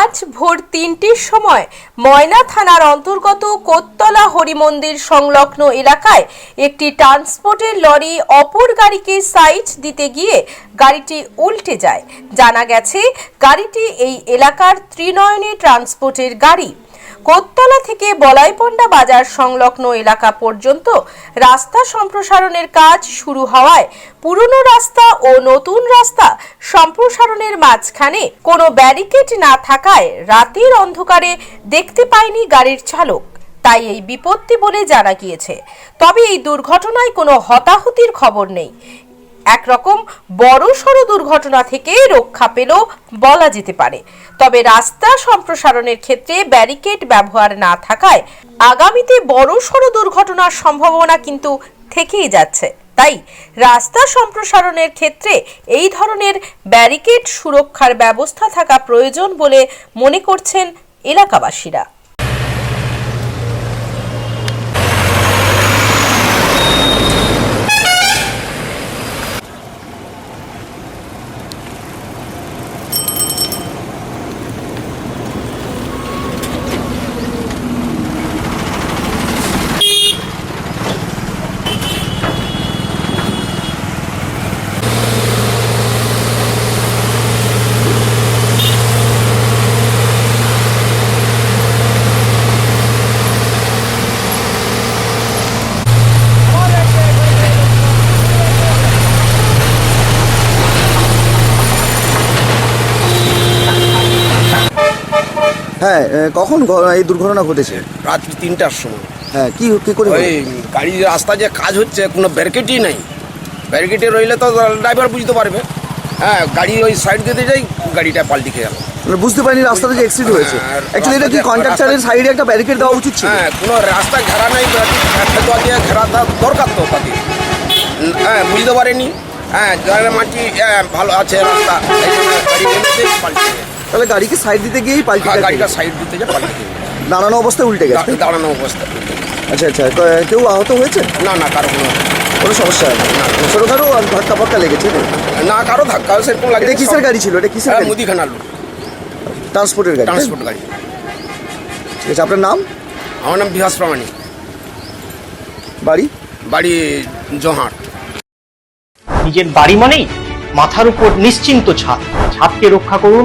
আজ ভোর তিনটির সময় ময়না থানার অন্তর্গত কোত্তলা হরিমন্দির সংলগ্ন এলাকায় একটি ট্রান্সপোর্টের লরি অপর গাড়িকে সাইড দিতে গিয়ে গাড়িটি উল্টে যায়। জানা গেছে, গাড়িটি এই এলাকার ত্রিনয়নী ট্রান্সপোর্টের গাড়ি। কোত্তলা থেকে বলাইপন্ডা বাজার সংলগ্ন এলাকা পর্যন্ত রাস্তা সম্প্রসারণের কাজ শুরু হওয়ায় পুরনো রাস্তা ও নতুন রাস্তা সম্প্রসারণের মাঝখানে কোনো ব্যারিকেড না থাকায় রাতের অন্ধকারে দেখতে পায়নি গাড়ির চালক। তাই এই বিপত্তি বলে জানা গিয়েছে। তবে এই দুর্ঘটনায় কোনো হতাহতির খবর নেই। একরকম বড় সড় দুর্ঘটনা থেকে রক্ষা পেল বলা যেতে পারে। তবে রাস্তা সম্প্রসারণের ক্ষেত্রে ব্যারিকেড ব্যবহার না থাকায় আগামীতে বড় সড় দুর্ঘটনার সম্ভাবনা কিন্তু থেকেই যাচ্ছে। তাই রাস্তা সম্প্রসারণের ক্ষেত্রে এই ধরনের ব্যারিকেড সুরক্ষার ব্যবস্থা থাকা প্রয়োজন বলে মনে করছেন এলাকাবাসীরা। হ্যাঁ কখন এই দুর্ঘটনা ঘটেছে? রাত্রি তিনটার সময়। হ্যাঁ কি কি করে ওই গাড়ি রাস্তা যে কাজ হচ্ছে কোনো ব্যারিকেডই নাই। ব্যারিকেডে রইলে তো ড্রাইভার বুঝতে পারবে। হ্যাঁ গাড়ি ওই সাইড দিতে যাই গাড়িটা পাল্টি খেয়ে গেল। মানে বুঝতে পারিনি রাস্তাতে যে অ্যাক্সিডেন্ট হয়েছে। হ্যাঁ, অ্যাকচুয়ালি এটা কি কন্ট্রাক্টরের সাইডে একটা ব্যারিকেড দেওয়া উচিত ছিল? হ্যাঁ কোনো রাস্তা ঘেরা নাই দিয়ে ঘেরা দেওয়া দরকার তো তাদের হ্যাঁ বুঝতে পারেনি। হ্যাঁ মাটি হ্যাঁ, ভালো আছে রাস্তা। গাড়ি পাল্টি। তাহলে গাড়িকে সাইড দিতে গিয়েই পাল্টি হ্যাঁ, খেয়ে গাড়িটা সাইড দিতে যে পাল্টি গেছে। দাঁড়ানো অবস্থায় উল্টে গেছে। দাঁড়ানো অবস্থা আচ্ছা আচ্ছা কেউ আহত হয়েছে? না না কারও কোনো কোনো সমস্যা নেই। ছোটোখাটো ধাক্কা ফাক্কা লেগেছে না কারও ধাক্কা সেরকম লাগে এটা কিসের গাড়ি ছিল? এটা কিসের গাড়ি? মুদিখানার লোক। ট্রান্সপোর্টের গাড়ি ট্রান্সপোর্ট গাড়ি। ঠিক আছে আপনার নাম? আমার নাম বিহাস প্রামাণিক। বাড়ি? বাড়ি জোহাট নিজের বাড়ি মানেই মাথার উপর নিশ্চিন্ত ছাদ। ছাদকে রক্ষা করুন